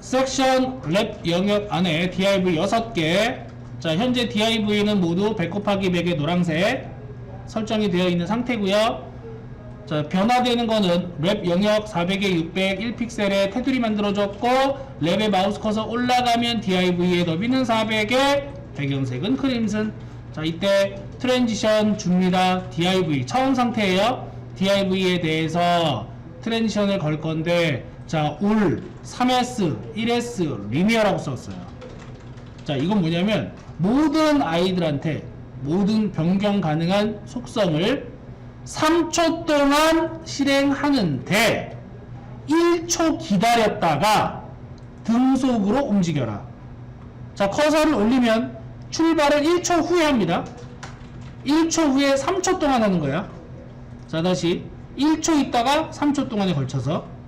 섹션 랩 영역 안에 div 6개. 자 현재 div는 모두 100 곱하기 100의 노란색 설정이 되어 있는 상태고요. 자 변화되는 거는 랩 영역 400에 600 1픽셀에 테두리 만들어졌고 랩의 마우스 커서 올라가면 div의 너비는 400에 배경색은 크림슨. 자 이때 트랜지션 줍니다. Div 처음 상태예요. Div에 대해서 트랜지션을 걸 건데 자, 올 3S, 1S, 리니어라고 썼어요. 자, 이건 뭐냐면 모든 아이들한테 모든 변경 가능한 속성을 3초 동안 실행하는데 1초 기다렸다가 등속으로 움직여라. 자, 커서를 올리면 출발을 1초 후에 합니다. 1초 후에 3초 동안 하는 거야. 자, 다시 1초 있다가 3초 동안에 걸쳐서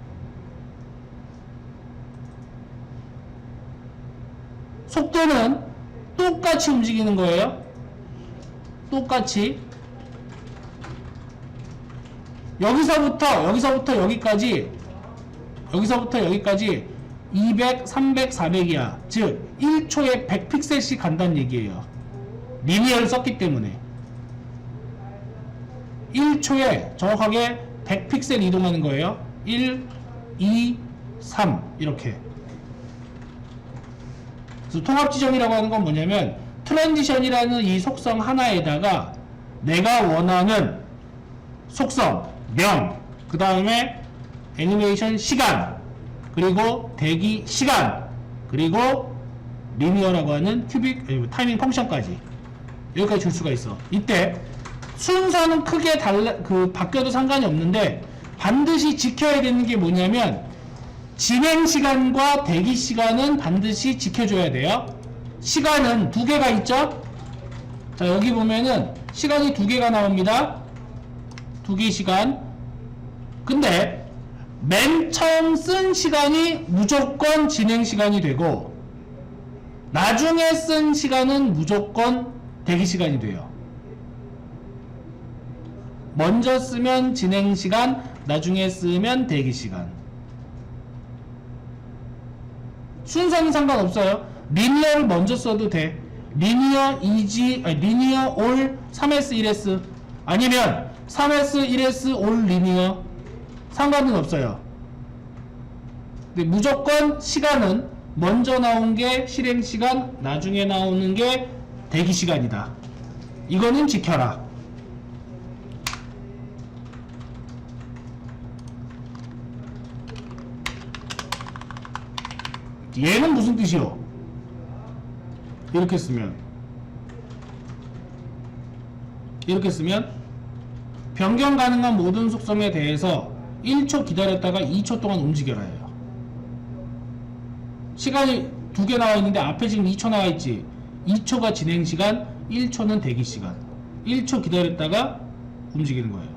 속도는 똑같이 움직이는 거예요. 똑같이. 여기서부터, 여기서부터 여기까지, 여기서부터 여기까지 200, 300, 400이야. 즉, 1초에 100픽셀씩 간다는 얘기예요. 리니어를 썼기 때문에. 1초에 정확하게 100픽셀 이동하는 거예요. 1, 2, 3 이렇게. 통합 지점이라고 하는 건 뭐냐면 트랜지션이라는 이 속성 하나에다가 내가 원하는 속성, 명, 그 다음에 애니메이션 시간, 그리고 대기 시간, 그리고 리니어라고 하는 큐빅 아니, 타이밍 펑션까지 여기까지 줄 수가 있어. 이때 순서는 크게 달라 그 바뀌어도 상관이 없는데 반드시 지켜야 되는 게 뭐냐면 진행 시간과 대기 시간은 반드시 지켜줘야 돼요. 시간은 두 개가 있죠? 자, 여기 보면은 시간이 두 개가 나옵니다. 두 개 시간. 근데 맨 처음 쓴 시간이 무조건 진행 시간이 되고 나중에 쓴 시간은 무조건 대기 시간이 돼요. 먼저 쓰면 진행 시간, 나중에 쓰면 대기 시간. 순서는 상관없어요. 리니어를 먼저 써도 돼. 리니어 이지 아니 리니어 올 3S 1S 아니면 3S 1S 올 리니어 상관은 없어요. 근데 무조건 시간은 먼저 나온 게 실행 시간, 나중에 나오는 게 대기 시간이다. 이거는 지켜라. 얘는 무슨 뜻이요? 이렇게 쓰면 이렇게 쓰면 변경 가능한 모든 속성에 대해서 1초 기다렸다가 2초 동안 움직여라 해요. 시간이 두 개 나와 있는데 앞에 지금 2초 나와 있지. 2초가 진행 시간, 1초는 대기 시간. 1초 기다렸다가 움직이는 거예요.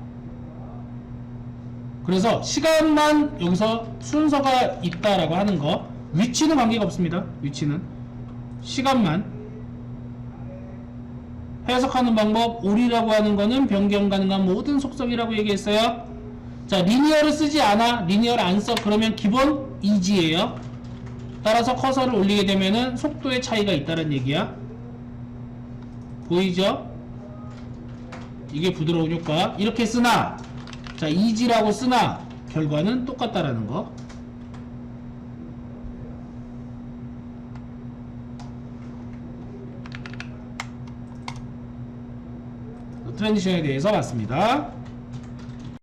그래서 시간만 여기서 순서가 있다라고 하는 거 위치는 관계가 없습니다. 위치는 시간만 해석하는 방법 올이라고 하는 거는 변경 가능한 모든 속성이라고 얘기했어요. 자 리니어를 쓰지 않아 리니어를 안 써 그러면 기본 이지예요. 따라서 커서를 올리게 되면은 속도의 차이가 있다는 얘기야. 보이죠? 이게 부드러운 효과. 이렇게 쓰나 자 이지라고 쓰나 결과는 똑같다라는 거. 트랜지션에 대해서 봤습니다.